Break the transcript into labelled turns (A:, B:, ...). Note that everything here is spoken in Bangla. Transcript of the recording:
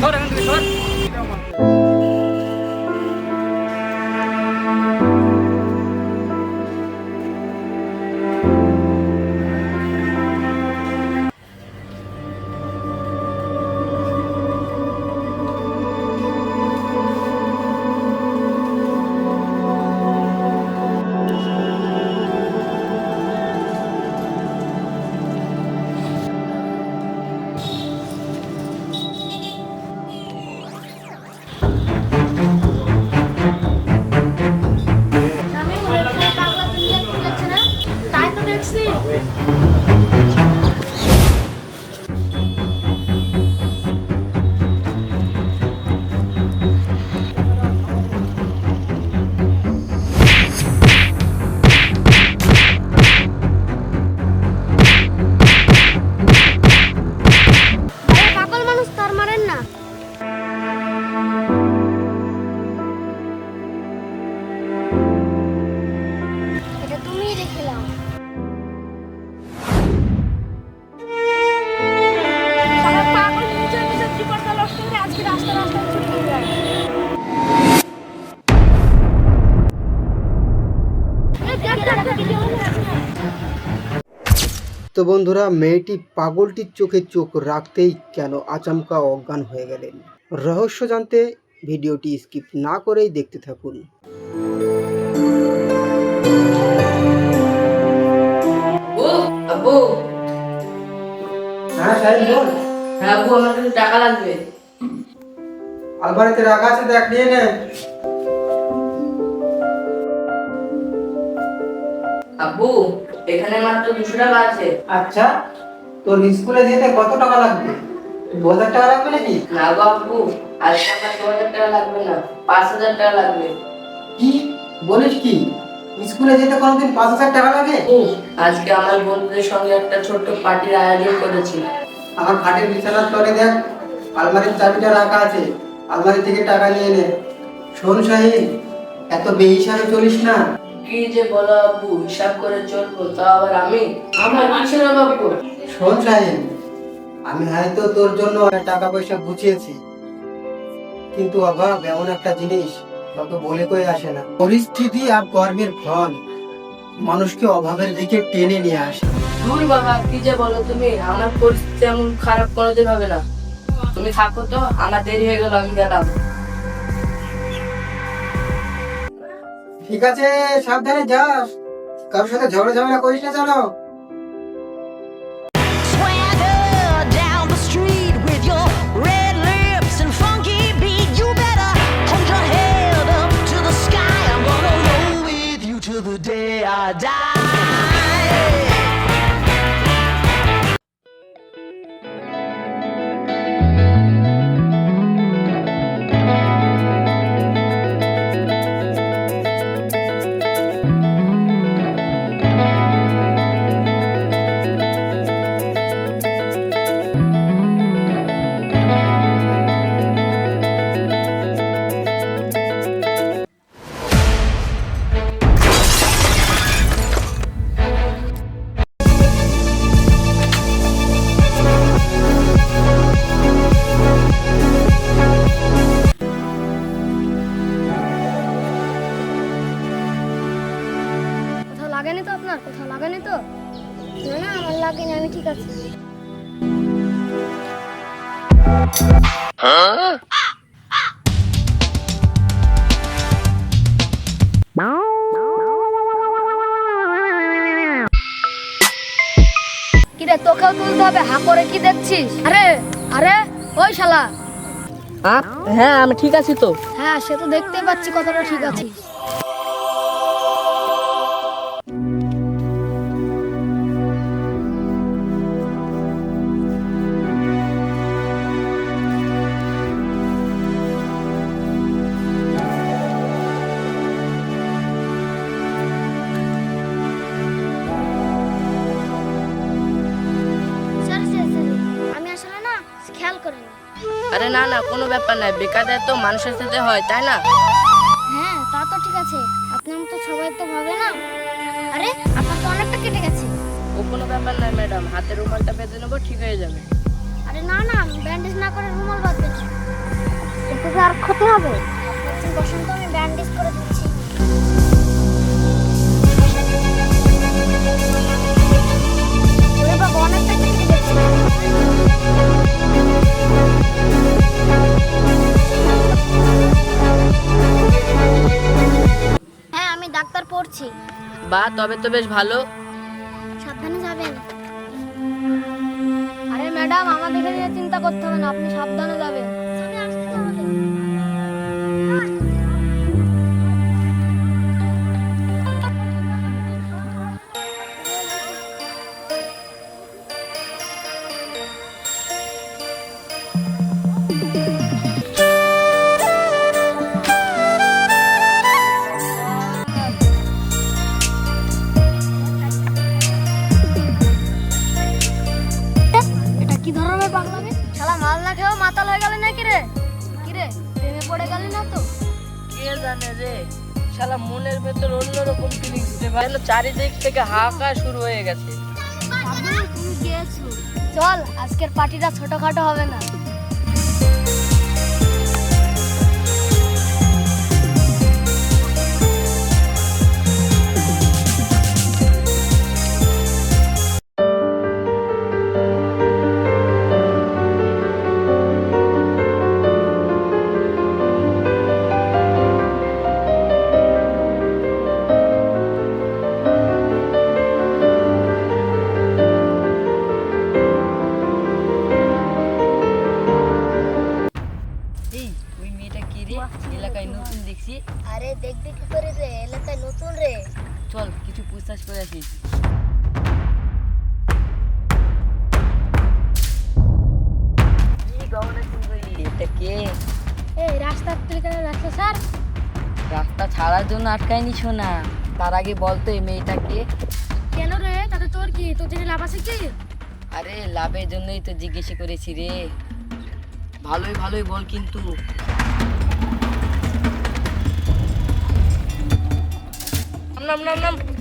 A: সর এখান থেকে
B: তো
C: বন্ধুরা মেয়েটি পাগলটির চোখে চোখ রাখতেই কেন আচমকা অজ্ঞান হয়ে গেলেন? রহস্য জানতে ভিডিওটি স্কিপ না করেই দেখতে থাকুন। হ্যাঁ
D: হ্যাঁ টাকা লাগবে।
C: আলমারিতে রাখা আছে দেখ নিয়ে নে।
D: আব্বু এখানে মাত্র দুশো টাকা আছে।
C: আচ্ছা তোর স্কুলে যেতে কত টাকা লাগবে? দু হাজার টাকা লাগবে নাকি?
D: না গো আব্বু আজকে আমার দু হাজার টাকা লাগবে না পাঁচ হাজার টাকা লাগবে।
C: কি? বলিস কি? স্কুলে যেতে কোনোদিন পাঁচ হাজার টাকা লাগে?
D: আজকে আমার বন্ধুদের সঙ্গে একটা ছোট্ট পার্টির আয়োজন করেছি।
C: আমার খাটের বিছানার তলে দেখ আলমারির চাবিটা রাখা আছে। আলমারি থেকে টাকা নিয়ে নে। শোন শাহিন এত বেহিসাবে চলিস না।
D: কি যে বলো আব্বু হিসাব করে চলবো তা আবার আমি? আমার
C: শোন শাহিন আমি হয়তো তোর জন্য অনেক টাকা পয়সা গুছিয়েছি কিন্তু অভাব এমন একটা জিনিস যত বলে কই আসে না। পরিস্থিতি আর কর্মের ফল মানুষকে অভাবের দিকে টেনে নিয়ে আসে।
D: দূর বাবা কি যে বলো তুমি? আমার পরিস্থিতি এমন খারাপ কোনোদিন হবে না। তুমি থাকো তো আমার দেরি হয়ে গেল আমি গেলাম।
C: ঠিক আছে সাবধানে যাস। কারোর সাথে ঝগড়া ঝামেলা করিস না জানো
B: আমি ঠিক আছে। কিরে তোকেও তুলতে হবে? হা করে কি দেখছিস? আরে আরে ওই শালা।
D: হ্যাঁ আমি ঠিক আছি তো।
B: হ্যাঁ সে তো দেখতেই পাচ্ছি কতটা ঠিক আছিস। না
D: না কোনো ব্যাপার নাই। বেকারদের তো মানুষের সাথে হয় তাই না?
B: হ্যাঁ তা তো ঠিক আছে। আপনার তো সবাই তো ভাবে না। আরে আপনার তো অনেকটা কেটে গেছে।
D: ও কোনো ব্যাপার নাই ম্যাডাম। হাতের রুমালটা বেঁধে নেব ঠিক হয়ে যাবে।
B: আরে না না ব্যান্ডেজ না করে রুম আর ক্ষতি হবে। বসুন তো আমি ব্যান্ডেজ করে দিচ্ছি। অনেকটা কেটে গেছে। হ্যাঁ আমি ডাক্তার পড়ছি।
D: বা তবে তো বেশ ভালো।
B: সাবধানে যাবেন। আরে ম্যাডাম আমাদের নিয়ে চিন্তা করতে হবে না আপনি সাবধানে যাবেন। কে
D: জানে রে? শালা মনের ভেতর অন্যরকম ফিলিংস রে ভাই। যেন চারিদিক থেকে হাহাকার শুরু হয়ে গেছে।
B: তুমি চল, আজকের পার্টিটা ছোটখাটো হবে না।
D: এলাকায় নতুন দেখছি।
B: আরে দেখবি কি করে রে এলাকায় নতুন রে।
D: চল কিছু পুছতাছ করে আসি। এটা কে?
B: এই রাস্তা স্যার?
D: রাস্তা ছাড়ার জন্য আটকায়নি শোনা তার আগে বলতো এই মেয়েটাকে
B: কেন রে? তাতে তোর কি? তোর জেনে লাভ আছে কি?
D: আরে লাভের জন্যই তো জিজ্ঞেস করেছি রে। ভালোই ভালোই বল কিন্তু। nom nom nom.